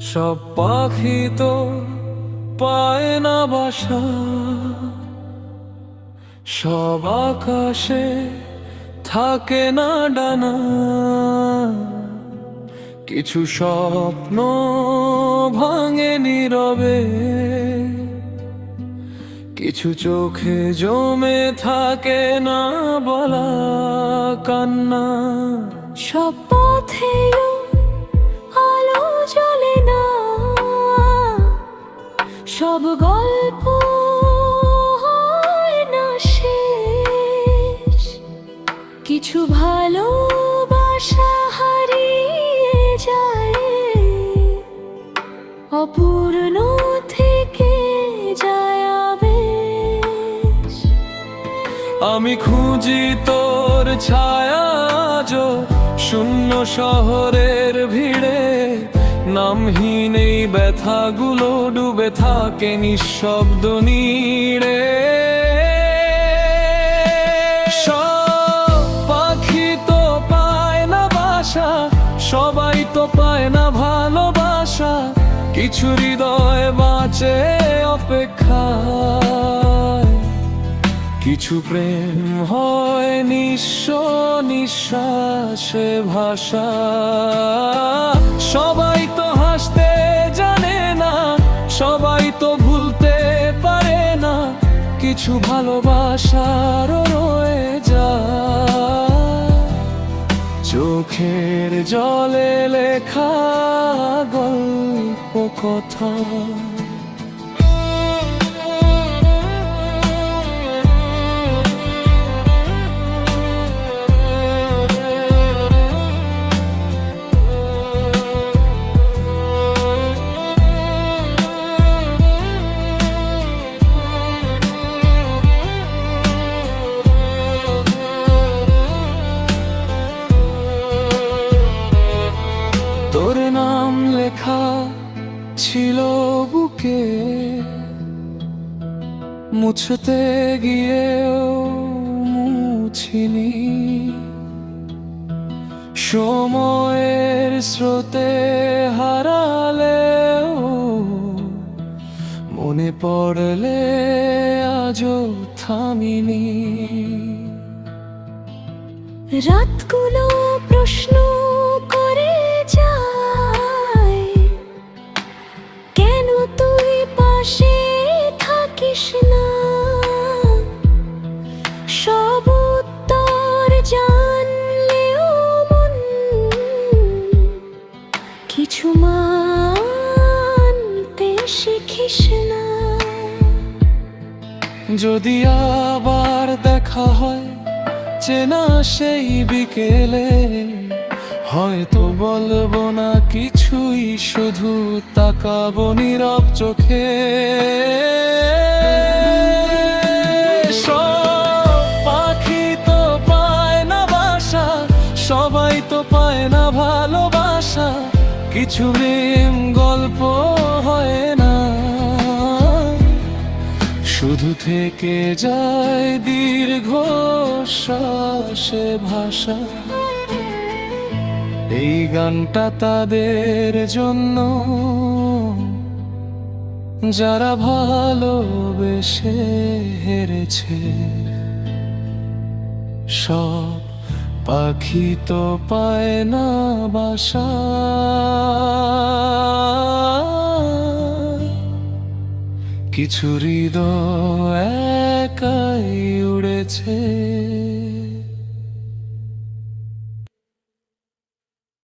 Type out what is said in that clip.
সব পাখি তো পায় না বাসা। সব আকাশে থাকে না ডানা। কিছু স্বপ্ন ভাঙে নীরবে। কিছু চোখে জমে থাকে না বলা কান্না। সব পথে সব গল্প না শেষ। কিছু ভালোবাসা হারিয়ে যায়। অপূর্ণ থেকে যায় আমি খুঁজি তোর ছায়া শূন্য শহরের ভিড়ে। নামহীন এই ব্যথাগুলো ডুবে থাকে নিঃশব্দ নীড়ে। সব পাখি তো পায় না বাসা, সবাই তো পায় না ভালোবাসা, কিছু হৃদয় বাঁচে অপেক্ষায়। কিছু প্রেম হয় নিঃস্ব নিঃশ্বাসে ভাষা সবাই কিছু ভালোবাসার রয়ে যা চোখের জলে লেখা গল্প কথা। বুকে মুছতে গিয়েও মুছিনি। সময়ের স্রোতে হারালেও মনে পড়লে আজও থামিনি। রাতগুলো প্রশ্ন জানলেও মন কিছু মানতে না। যদি আবার দেখা হয়, চেনা সেই বিকেলে, হয়তো বলব না কিছুই, শুধু তাকাবো নীরব চোখে। কিছু প্রেম, গল্প হয় না। শুধু থেকে যায় দীর্ঘ শ্বাসে ভাষা। এই গানটা তাদের জন্য যারা ভালোবেসে হেরেছে। সব পাখি তো পায় না বাসা। কিছু হৃদয় একাই উড়েছে।